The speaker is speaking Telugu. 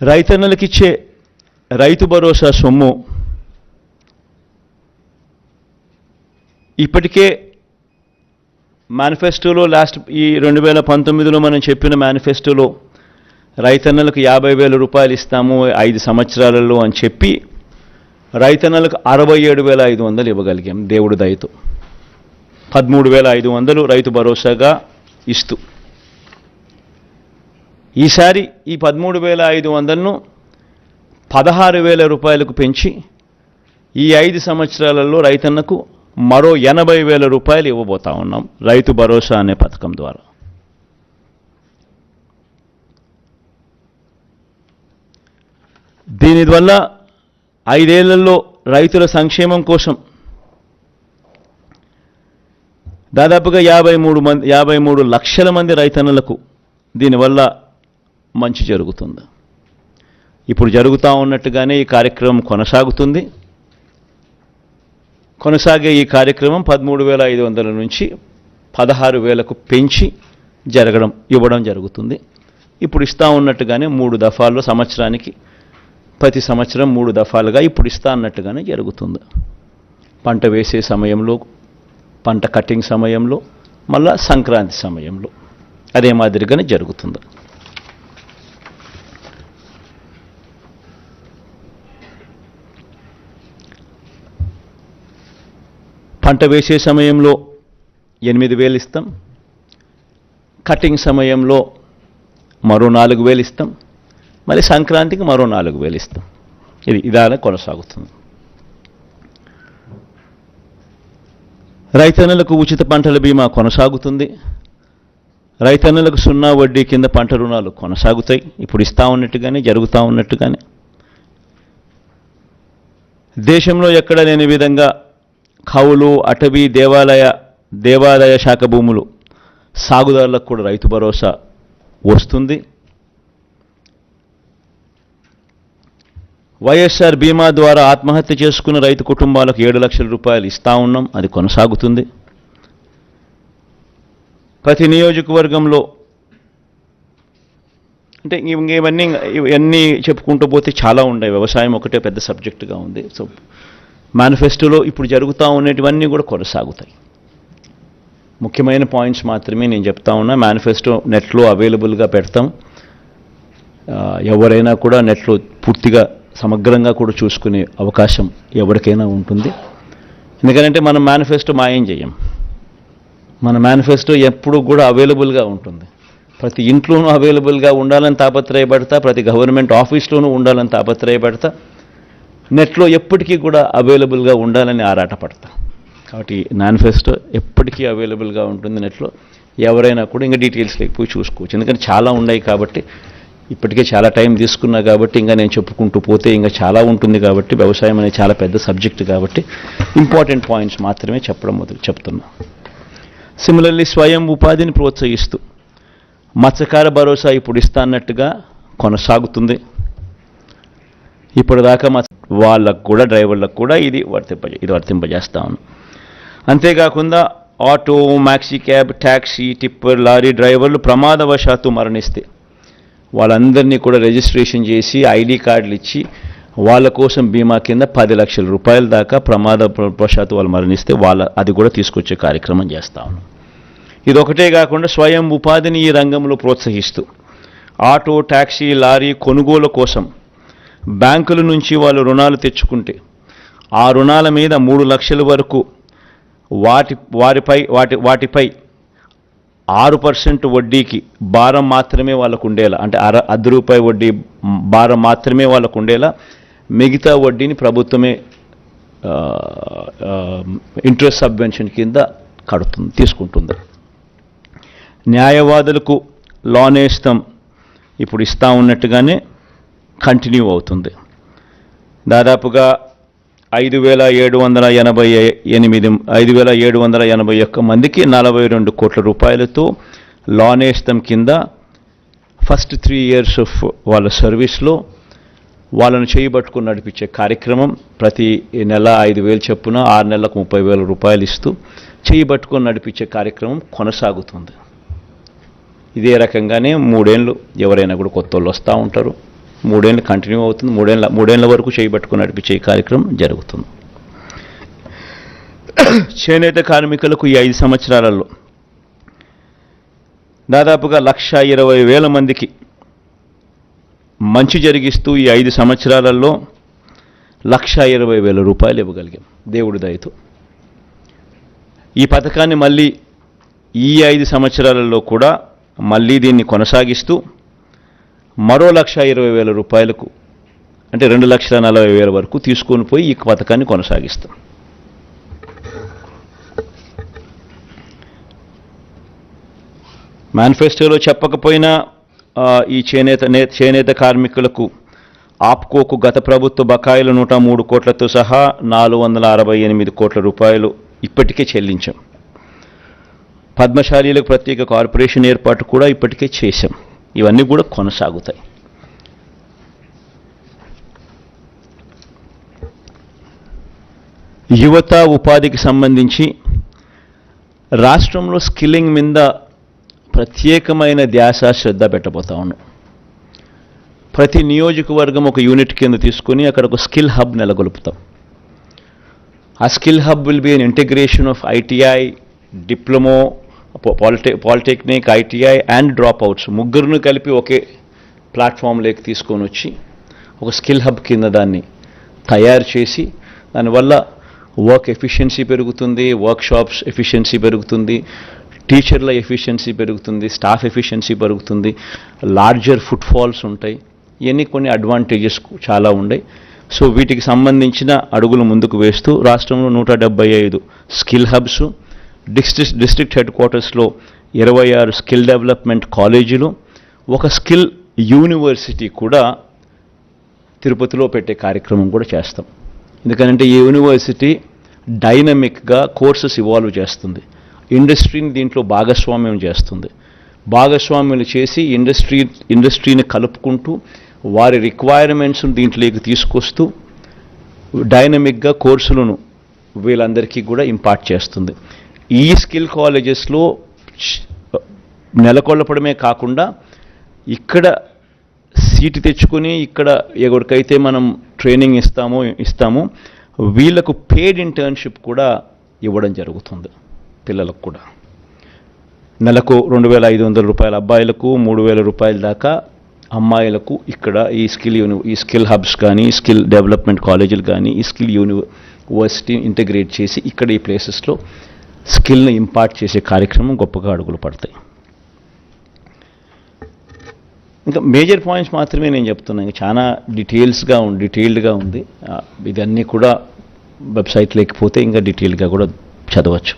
రైతన్నలకిచ్చే రైతు భరోసా సొమ్ము ఇప్పటికే మేనిఫెస్టోలో లాస్ట్ ఈ రెండు వేల పంతొమ్మిదిలో మనం చెప్పిన మేనిఫెస్టోలో రైతన్నలకు యాభై వేల రూపాయలు ఇస్తాము ఐదు సంవత్సరాలలో అని చెప్పి రైతన్నలకు అరవై ఏడు వేల ఐదు వందలు ఇవ్వగలిగాం దేవుడి దయతో. పదమూడు వేల ఐదు వందలు రైతు భరోసాగా ఇస్తూ ఈసారి ఈ పదమూడు వేల ఐదు వందలను పదహారు వేల రూపాయలకు పెంచి ఈ ఐదు సంవత్సరాలలో రైతన్నకు మరో ఎనభై వేల రూపాయలు ఇవ్వబోతా ఉన్నాం. రైతు భరోసా అనే పథకం ద్వారా. దీనివల్ల ఐదేళ్ళలో రైతుల సంక్షేమం కోసం దాదాపుగా యాభై మూడు మంది యాభై మూడు లక్షల మంది రైతన్నలకు దీనివల్ల మంచి జరుగుతుంది. ఇప్పుడు జరుగుతూ ఉన్నట్టుగానే ఈ కార్యక్రమం కొనసాగుతుంది. కొనసాగే ఈ కార్యక్రమం పదమూడు వేల ఐదు వందల నుంచి పదహారు వేలకు పెంచి జరగడం ఇవ్వడం జరుగుతుంది. ఇప్పుడు ఇస్తా ఉన్నట్టుగానే మూడు దఫాల్లో సంవత్సరానికి ప్రతి సంవత్సరం మూడు దఫాలుగా ఇప్పుడు ఇస్తా అన్నట్టుగానే జరుగుతుంది. పంట వేసే సమయంలో పంట కటింగ్ సమయంలో మళ్ళా సంక్రాంతి సమయంలో అదే మాదిరిగానే జరుగుతుంది. పంట వేసే సమయంలో ఎనిమిది వేలు ఇస్తాం. కటింగ్ సమయంలో మరో నాలుగు వేలు ఇస్తాం. మళ్ళీ సంక్రాంతికి మరో నాలుగు వేలు ఇస్తాం. ఇది ఇదాల కొనసాగుతుంది. రైతన్నులకు ఉచిత పంటల బీమా కొనసాగుతుంది. రైతన్నులకు సున్నా వడ్డీ కింద పంట రుణాలు కొనసాగుతాయి. ఇప్పుడు ఇస్తా ఉన్నట్టుగానే జరుగుతూ ఉన్నట్టుగానే. దేశంలో ఎక్కడ లేని విధంగా కవులు అటవీ దేవాలయ దేవాలయ శాఖ భూములు. సాగుదారులకు కూడా రైతు భరోసా వస్తుంది. వైఎస్ఆర్ బీమా ద్వారా ఆత్మహత్య చేసుకున్న రైతు కుటుంబాలకు ఏడు లక్షల రూపాయలు ఇస్తా ఉన్నాం. అది కొనసాగుతుంది. ప్రతి నియోజకవర్గంలో అంటే ఇవన్నీ ఇవన్నీ చెప్పుకుంటూ పోతే చాలా ఉన్నాయి. వ్యవసాయం ఒకటే పెద్ద సబ్జెక్టుగా ఉంది. సో మేనిఫెస్టోలో ఇప్పుడు జరుగుతూ ఉండేటివన్నీ కూడా కొనసాగుతాయి. ముఖ్యమైన పాయింట్స్ మాత్రమే నేను చెప్తా ఉన్నా. మేనిఫెస్టో నెట్లో అవైలబుల్గా పెడతాం. ఎవరైనా కూడా నెట్లో పూర్తిగా సమగ్రంగా కూడా చూసుకునే అవకాశం ఎవరికైనా ఉంటుంది. ఎందుకంటే మనం మేనిఫెస్టో మాయం చేయం. మన మేనిఫెస్టో ఎప్పుడు కూడా అవైలబుల్గా ఉంటుంది. ప్రతి ఇంట్లోనూ అవైలబుల్గా ఉండాలని తాపత్రయపడతా ప్రతి గవర్నమెంట్ ఆఫీస్లోనూ ఉండాలని తాపత్రయపడతా. నెట్లో ఎప్పటికీ కూడా అవైలబుల్గా ఉండాలని ఆరాటపడతా. కాబట్టి మేనిఫెస్టో ఎప్పటికీ అవైలబుల్గా ఉంటుంది నెట్లో. ఎవరైనా కూడా ఇంకా డీటెయిల్స్ లేకపోయి చూసుకోవచ్చు. ఎందుకంటే చాలా ఉన్నాయి కాబట్టి ఇప్పటికే చాలా టైం తీసుకున్నా కాబట్టి ఇంకా నేను చెప్పుకుంటూ పోతే ఇంకా చాలా ఉంటుంది కాబట్టి వ్యవసాయం అనేది చాలా పెద్ద సబ్జెక్ట్ కాబట్టి ఇంపార్టెంట్ పాయింట్స్ మాత్రమే చెప్పడం మొదలు చెప్తున్నా. సిమిలర్లీ స్వయం ఉపాధిని ప్రోత్సహిస్తూ మత్స్యకార భరోసా ఇప్పుడు ఇస్తా అన్నట్టుగా కొనసాగుతుంది. ఇప్పటిదాకా మా వాళ్ళకు కూడా డ్రైవర్లకు కూడా ఇది వర్తింప ఇది వర్తింపజేస్తా ఉన్నాం అంతేకాకుండా auto maxi cab taxi tipper lorry డ్రైవర్లు ప్రమాదవశాత్తు మరణిస్తే వాళ్ళందరినీ కూడా రిజిస్ట్రేషన్ చేసి ఐడి కార్డులు ఇచ్చి వాళ్ళ కోసం బీమా కింద పది లక్షల రూపాయల దాకా ప్రమాదవశాత్తు వాళ్ళు మరణిస్తే వాళ్ళ అది కూడా తీసుకొచ్చే కార్యక్రమం చేస్తా ఉన్నాం ఇది ఒకటే కాకుండా స్వయం ఉపాధిని ఈ రంగంలో ప్రోత్సహిస్తూ ఆటో ట్యాక్సీ లారీ కొనుగోలు కోసం బ్యాంకుల నుంచి వాళ్ళు రుణాలు తెచ్చుకుంటే ఆ రుణాల మీద మూడు లక్షల వరకు వాటి వారిపై వాటి వాటిపై ఆరు పర్సెంట్ వడ్డీకి భారం మాత్రమే వాళ్ళకు ఉండేలా అంటే అర అర్ధ రూపాయి వడ్డీ భారం మాత్రమే వాళ్ళకు ఉండేలా మిగతా వడ్డీని ప్రభుత్వమే ఇంట్రెస్ట్ సబ్వెన్షన్ కింద కడుతుంది తీసుకుంటుంది. న్యాయవాదులకు లోన్ వేస్తాం ఇప్పుడు ఇస్తా ఉన్నట్టుగానే కంటిన్యూ అవుతుంది. దాదాపుగా ఐదు వేల ఏడు వందల ఎనభై ఎనిమిది ఐదు వేల ఏడు వందల ఎనభై ఒక్క మందికి నలభై రెండు కోట్ల రూపాయలతో లానేస్తం కింద ఫస్ట్ త్రీ ఇయర్స్ ఆఫ్ వాళ్ళ సర్వీస్లో వాళ్ళను చేయబట్టుకుని నడిపించే కార్యక్రమం ప్రతి నెల ఐదు వేలు చొప్పున ఆరు నెలలకు ముప్పై వేల రూపాయలు ఇస్తూ చేయబట్టుకొని నడిపించే కార్యక్రమం కొనసాగుతుంది. ఇదే రకంగానే మూడేళ్ళు ఎవరైనా కూడా కొత్త వాళ్ళు వస్తూ ఉంటారు. మూడేళ్ళు కంటిన్యూ అవుతుంది. మూడేళ్ళ మూడేళ్ళ వరకు చేయబట్టుకుని నడిపించే కార్యక్రమం జరుగుతుంది. చేనేత కార్మికులకు ఈ ఐదు సంవత్సరాలలో దాదాపుగా లక్ష ఇరవై వేల మందికి మంచి జరిగిస్తూ ఈ ఐదు సంవత్సరాలలో లక్ష ఇరవై వేల రూపాయలు ఇవ్వగలిగాం. దేవుడి దయతో. ఈ పథకాన్ని మళ్ళీ ఈ ఐదు సంవత్సరాలలో కూడా మళ్ళీ దీన్ని కొనసాగిస్తూ మరో లక్ష ఇరవై వేల రూపాయలకు అంటే రెండు లక్షల నలభై వేల వరకు తీసుకొని పోయి ఈ పథకాన్ని కొనసాగిస్తాం. మేనిఫెస్టోలో చెప్పకపోయినా ఈ చేనేత చేనేత కార్మికులకు ఆప్కోకు గత ప్రభుత్వ బకాయిలు నూట మూడు కోట్లతో సహా నాలుగు వందల అరవై ఎనిమిది కోట్ల రూపాయలు ఇప్పటికే చెల్లించాం. పద్మశాలీలకు ప్రత్యేక కార్పొరేషన్ ఏర్పాటు కూడా ఇప్పటికే చేశాం. ఇవన్నీ కూడా కొనసాగుతాయి. యువత ఉపాధికి సంబంధించి రాష్ట్రంలో స్కిల్లింగ్ మీద ప్రత్యేకమైన ధ్యాస శ్రద్ధ పెట్టబోతా ఉన్నాం. ప్రతి నియోజకవర్గం ఒక యూనిట్ కింద తీసుకొని అక్కడ ఒక స్కిల్ హబ్ నెలకొల్పుతాం. ఆ skill hub will be an integration of ITI diploma పాలిటె polytechnic ITI and dropouts ముగ్గురును కలిపి ఒకే ప్లాట్ఫామ్లోకి తీసుకొని వచ్చి ఒక స్కిల్ హబ్ కింద దాన్ని తయారు చేసి దానివల్ల వర్క్ ఎఫిషియన్సీ పెరుగుతుంది వర్క్ షాప్స్ ఎఫిషియన్సీ పెరుగుతుంది టీచర్ల ఎఫిషియన్సీ పెరుగుతుంది స్టాఫ్ ఎఫిషియన్సీ పెరుగుతుంది లార్జర్ ఫుట్ ఫాల్స్ ఉంటాయి. ఇవన్నీ కొన్ని అడ్వాంటేజెస్ చాలా ఉన్నాయి సో వీటికి సంబంధించిన అడుగులు ముందుకు వేస్తూ రాష్ట్రంలో నూట డెబ్బై ఐదు skill hubs district district head క్వార్టర్స్లో ఇరవై ఆరు స్కిల్ డెవలప్మెంట్ కాలేజీలు ఒక స్కిల్ యూనివర్సిటీ కూడా తిరుపతిలో పెట్టే కార్యక్రమం కూడా చేస్తాం. ఎందుకంటే ఈ యూనివర్సిటీ డైనమిక్గా కోర్సెస్ ఇవాల్వ్ చేస్తుంది. ఇండస్ట్రీని దీంట్లో భాగస్వామ్యం చేస్తుంది. భాగస్వామ్యం చేసి ఇండస్ట్రీ ఇండస్ట్రీని కలుపుకుంటూ వారి రిక్వైర్మెంట్స్ను దీంట్లోకి తీసుకొస్తూ డైనమిక్గా కోర్సులను వీళ్ళందరికీ కూడా ఇంపార్ట్ చేస్తుంది. ఈ స్కిల్ కాలేజెస్లో నెలకొల్పడమే కాకుండా ఇక్కడ సీటు తెచ్చుకొని ఇక్కడ ఎవరికైతే మనం ట్రైనింగ్ ఇస్తామో ఇస్తామో వీళ్ళకు పేడ్ ఇంటర్న్షిప్ కూడా ఇవ్వడం జరుగుతుంది పిల్లలకు కూడా. నెలకు రెండు వేల ఐదు వందల రూపాయల అబ్బాయిలకు మూడు వేల రూపాయల దాకా అమ్మాయిలకు ఇక్కడ ఈ స్కిల్ యూని ఈ స్కిల్ హబ్స్ కానీ స్కిల్ డెవలప్మెంట్ కాలేజీలు కానీ ఈ స్కిల్ యూనివర్సిటీ ఇంటిగ్రేట్ చేసి ఇక్కడ ఈ ప్లేసెస్లో స్కిల్ని ఇంపార్ట్ చేసే కార్యక్రమం గొప్పగా అడుగులు పడతాయి. ఇంకా మేజర్ పాయింట్స్ మాత్రమే నేను చెప్తున్నాను చాలా డీటెయిల్స్గా ఉంది డీటెయిల్డ్గా ఉంది. ఇదన్నీ కూడా వెబ్సైట్ లేకపోతే ఇంకా డీటెయిల్గా కూడా చదవచ్చు.